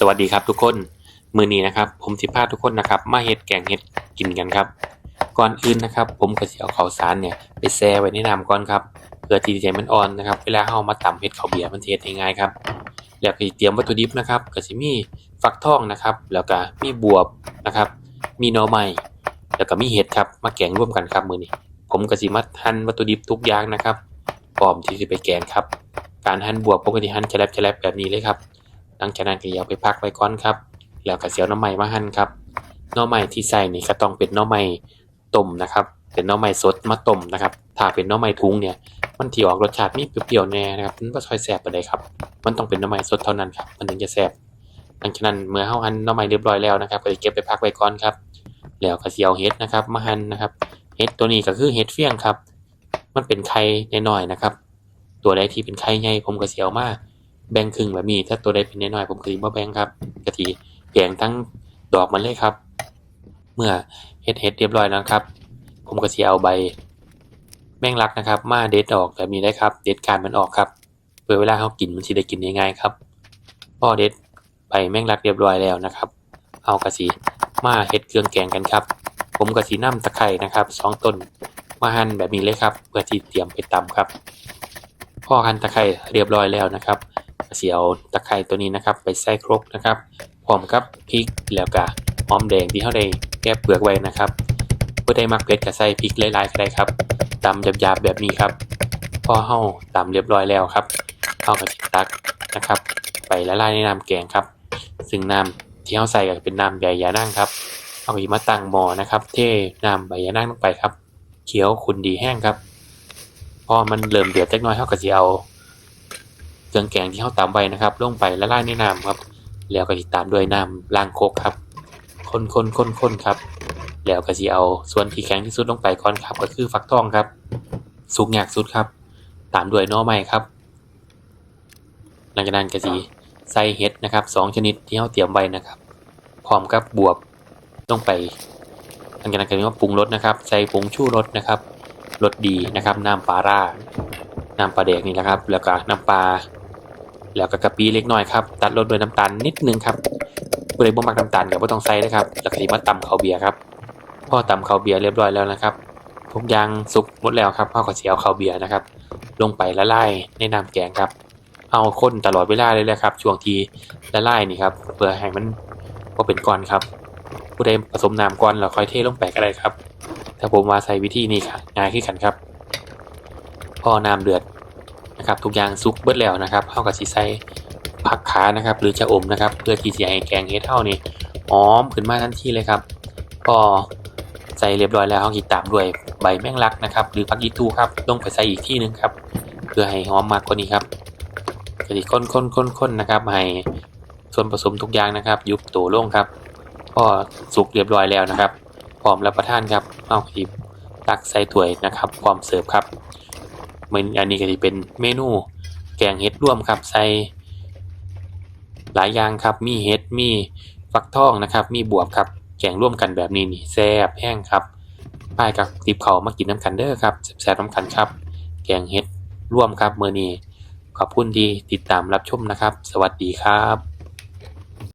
สวัสดีครับทุกคนมือนี้นะครับผมสิพาทุกคนนะครับ มาเฮ็ดแกงเห็ดกินกันครับ ก่อนอื่นนะครับ ผมก็สิเอาข้าวสารเนี่ยไปแช่ไว้ในน้ำก่อนครับเพื่อที่จะมันอ่อนนะครับเวลาเฮามาตำเห็ดข้าวเบียร์มันเฮ็ดได้ง่ายครับแล้วก็เตรียมวัตถุดิบนะครับก็สิมีฟักทองนะครับ แล้วก็มีบวบนะครับ มีหน่อไม้แล้วก็มีเห็ดครับมาแกงร่วมกันครับมือนี้ ผมก็สิมาหั่นวัตถุดิบทุกอย่างนะครับพร้อมที่จะไปแกงครับ การหั่นบวบผมก็สิหั่นแฉลบๆแบบนี้เลยครับ หลังจากนั้นก็เอาไปพักไว้ก่อนครับ แล้วก็เสิเอาหน่อไม้มาหั่นครับหน่อไม้ที่ใส่นี่ก็ต้องเป็นหน่อไม้ต้มนะครับ เป็นหน่อไม้สดมาต้มนะครับ ถ้าเป็นหน่อไม้ทุงเนี่ย มันสิออกรสชาติมีเปรี้ยวๆแน่นะครับมันบ่ค่อยแซ่บปานใดครับ มันต้องเป็นหน่อไม้สดเท่านั้นครับ มันถึงจะแซบหลังจากนั้นเมื่อเฮาหั่นหน่อไม้เรียบร้อยแล้วนะครับก็สิเก็บไปพักไว้ก่อนครับ แล้วก็เสิเอาเห็ดนะครับมาหั่นนะครับ เห็ดตัวนี้ก็คือเห็ดเฟี้ยงครับ มันเป็นไข่น้อยๆนะครับ ตัวใดที่เป็นไข่ใหญ่ผมก็เสิเอามา แบ่งครึ่งแบบนี้ ถ้าตัวใดเป็นน้อยๆผมก็สิบ่แบ่งครับก็สิแกงทั้งดอกมันเลยครับ เมื่อเฮ็ดเฮ็ดเรียบร้อยแล้วครับ ผมก็สิเอาใบแมงลักนะครับ มาเด็ดออกแบบนี้ได้ครับ เด็ดการมันออกครับเพื่อเวลาเฮากินมันสิได้กินง่ายๆครับพอเด็ดใบแมงลักเรียบร้อยแล้วนะครับ เอาก็สิมาเฮ็ดเครื่องแกงกันครับ ผมก็สิน้ำตะไคร้นะครับสองต้นมาหั่นแบบนี้เลยครับ เพื่อที่เตรียมไปตำครับ พอหั่นตะไคร้เรียบร้อยแล้วนะครับ สิเอาตะไคร้ตัวนี้นะครับ ไปใส่ครกนะครับพร้อมกับพริกแล้วก็หอมแดงที่เฮาได้แกะเปลือกไว้นะครับผู้ใดมักเผ็ดก็ใส่พริกหลายๆก็ได้ครับตำหยาบๆแบบนี้ครับ พอเฮาตำเรียบร้อยแล้วครับเฮาก็สิตักนะครับ ไปละลายในน้ำแกงครับ ซึ่งน้ำที่เฮาใส่ก็เป็นน้ำใบยานั่งครับเอาไปมาตั้งหม้อนะครับ เทน้ำใบยานั่งลงไปครับเคี้ยวขุ่นดีแห้งครับพอมันเริ่มเดือดจักน่อยเฮาก็สิเอา รื่องแกงที่เฮาตำไว้นะครับลงไปละลายในน้ำครับ แล้วก็สิดตามด้วยน้ำล้างโคกครับคนๆๆๆครับ แล้วก็สิเอาส่วนที่แข็งที่สุดลงไปก่อนครับ ก็คือฟักทองครับ สุกยากสุดครับ ตามด้วยนอไม้ครับ หลังจากนั้นก็สิใส่เห็ดนะครับสองชนิดที่เฮาเตรียมไว้นะครับ พร้อมกับบวบลงไปหลังจากนั้นก็มาปรุงรสนะครับ ใส่ผงชูรสนะครับรสดีนะครับ น้ำปลาร้าน้ำปลาแดกนี่แหละครับ แล้วก็น้ำปลา แล้วก็กะปิเล็กน้อยครับ ตัดรสด้วยน้ำตาลนิดนึงครับผู้ใดบ่มักน้ำตาลก็บ่ต้องใส่นะครับ แล้วก็สิมาตำข้าวเบียร์ครับ พอตำข้าวเบียร์เรียบร้อยแล้วนะครับ ทุกอย่างสุกหมดแล้วครับเฮาก็สิเอาข้าวเบียร์นะครับ ลงไปละลายในน้ำแกงครับ เอาคนตลอดเวลาเลยแหละครับ ช่วงที่ละลายนี่ครับ เพื่อให้มันบ่เป็นก้อนครับ ผู้ใดผสมน้ำก่อนแล้วค่อยเทลงไปก็ได้ครับแต่ผมว่าใช้วิธีนี้ค่ะง่ายขึ้นกันครับ พอน้ำเดือด นะครับทุกอย่างสุกเบิดแล้วนะครับเฮาก็สิใส่ผักขานะครับ หรือจะอมนะครับ เพื่อที่จะให้แกงเฮ็ดเฮานี่หอมขึ้นมาทันทีเลยครับพอใส่เรียบร้อยแล้วเฮาสิตามด้วยใบแมงลักนะครับ หรือผักอีตูครับลงไปใส่อีกที่หนึงครับ เพื่อให้หอมมากกว่านี้ครับก็สิค้นๆๆนะครับให้ส่วนผสมทุกอย่างนะครับ ยุบตัวลงครับพอสุกเรียบร้อยแล้วนะครับพร้อมรับประทานครับเอาคลิปตักใส่ถ้วยนะครับพร้อมเสิร์ฟครับ มนอันนี้ก็จะเป็นเมนูแกงเห็ดร่วมครับใส่หลายอย่างครับมีเห็ดมีฟักทองนะครับ มีบวบครับแกงร่วมกันแบบนี้นี่แซ่บแห้งครับพายกับติบเขามากินน้ำกันเด้อครับแซ่บน้ำกันครับ แกงเห็ดร่วมครับเมื้อนี้ขอบคุณที่ติดตามรับชมนะครับ สวัสดีครับ